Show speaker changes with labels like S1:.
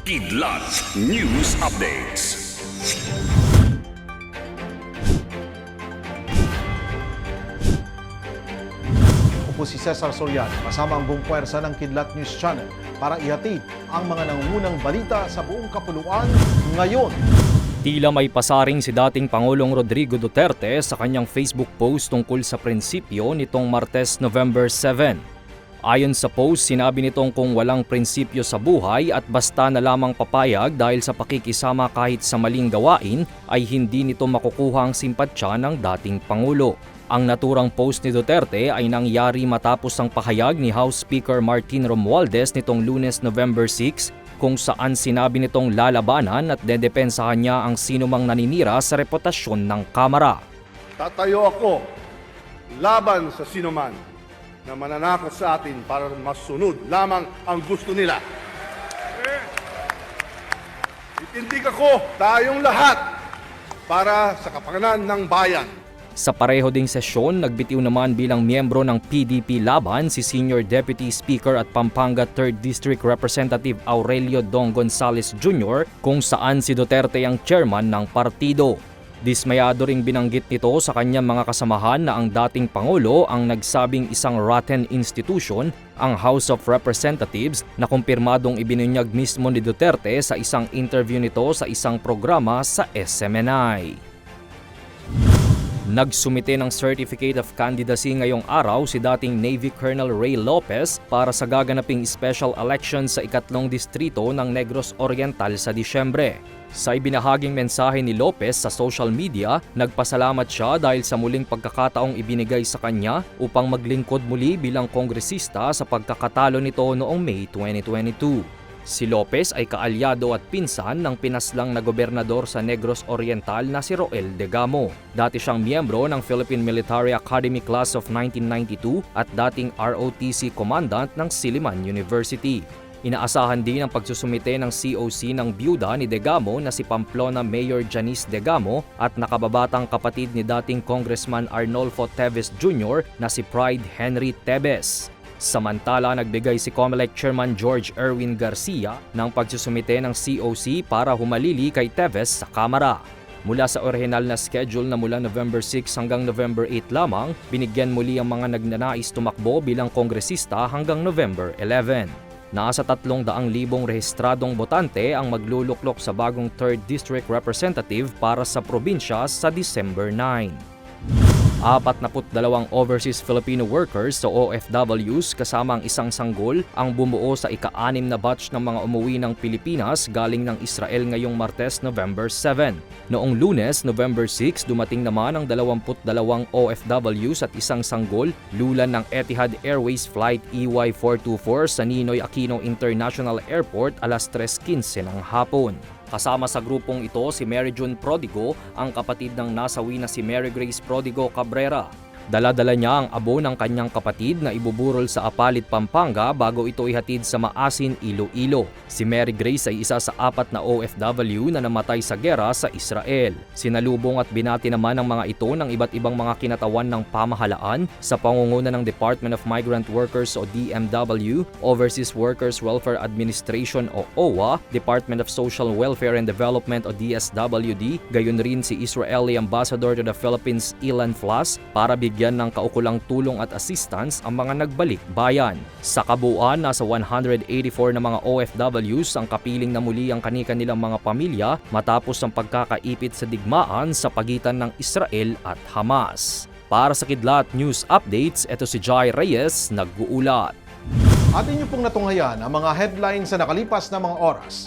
S1: Kidlat News Updates.
S2: Ako po si Cesar Soriano, kasama ang buong puwersa ng Kidlat News Channel para ihatid ang mga nangungunang balita sa buong kapuluan ngayon.
S3: Tila may pasaring si dating Pangulong Rodrigo Duterte sa kanyang Facebook post tungkol sa prinsipyo nitong Martes, November 7. Ayon sa post, sinabi nitong kung walang prinsipyo sa buhay at basta na lamang papayag dahil sa pakikisama kahit sa maling gawain ay hindi nito makukuha ang simpatsya ng dating Pangulo. Ang naturang post ni Duterte ay nangyari matapos ang pahayag ni House Speaker Martin Romualdez nitong lunes November 6 kung saan sinabi nitong lalabanan at dedepensahan niya ang sinumang naninira sa reputasyon ng Kamara.
S4: Tatayo ako laban sa sinuman na mananakot sa atin para masunod lamang ang gusto nila. Itindig ako tayong lahat para sa kapakanan ng bayan.
S3: Sa pareho ding sesyon, nagbitiw naman bilang miyembro ng PDP Laban si Senior Deputy Speaker at Pampanga 3rd District Representative Aurelio Dong Gonzales Jr. kung saan si Duterte ang chairman ng partido. Dismayado ring binanggit nito sa kanyang mga kasamahan na ang dating Pangulo ang nagsabing isang rotten institution ang House of Representatives na kumpirmadong ibinunyag mismo ni Duterte sa isang interview nito sa isang programa sa SMNI. Nagsumite ng Certificate of Candidacy ngayong araw si dating Navy Colonel Ray Lopez para sa gaganaping special election sa ikatlong distrito ng Negros Oriental sa Disyembre. Sa ibinahaging mensahe ni Lopez sa social media, nagpasalamat siya dahil sa muling pagkakataong ibinigay sa kanya upang maglingkod muli bilang kongresista sa pagkakatalo nito noong May 2022. Si Lopez ay kaalyado at pinsan ng pinaslang na gobernador sa Negros Oriental na si Roel Degamo. Dati siyang miyembro ng Philippine Military Academy Class of 1992 at dating ROTC Commandant ng Silliman University. Inaasahan din ang pagsusumite ng COC ng byuda ni Degamo na si Pamplona Mayor Janice Degamo at nakababatang kapatid ni dating Congressman Arnolfo Teves Jr. na si Pride Henry Teves. Samantala, nagbigay si COMELEC Chairman George Erwin Garcia ng pagsusumite ng COC para humalili kay Teves sa Kamara. Mula sa orihinal na schedule na mula November 6 hanggang November 8 lamang, binigyan muli ang mga nagnanais tumakbo bilang kongresista hanggang November 11. Nasa 300,000 rehistradong botante ang magluluklok sa bagong 3rd District Representative para sa probinsya sa December 9. 42 overseas Filipino workers o OFWs kasama ang isang sanggol ang bumuo sa ika-anim na batch ng mga umuwi ng Pilipinas galing ng Israel ngayong Martes, November 7. Noong Lunes, November 6, dumating naman ang 22 OFWs at isang sanggol lulan ng Etihad Airways Flight E EY424 sa Ninoy Aquino International Airport alas 3.15 ng hapon. Kasama sa grupong ito si Mary June Prodigo, ang kapatid ng nasawi na si Mary Grace Prodigo Cabrera. Dala-dala niya ang abo ng kanyang kapatid na ibuburol sa Apalit, Pampanga bago ito ihatid sa Maasin, Iloilo. Si Mary Grace ay isa sa apat na OFW na namatay sa gera sa Israel. Sinalubong at binati naman ng mga ito ng iba't ibang mga kinatawan ng pamahalaan sa pangunguna ng Department of Migrant Workers o DMW, Overseas Workers Welfare Administration o OWA, Department of Social Welfare and Development o DSWD, gayon rin si Israeli Ambassador to the Philippines Ilan Flas para bigyan ng kaukulang tulong at assistance ang mga nagbalik bayan. Sa kabuuan, nasa 184 na mga OFWs ang kapiling na muli ang kani-kanilang mga pamilya matapos ang pagkakaipit sa digmaan sa pagitan ng Israel at Hamas. Para sa Kidlat News Updates, ito si Jai Reyes, nag-uulat.
S2: Atin niyo pong natunghayan ang mga headlines sa nakalipas na mga oras.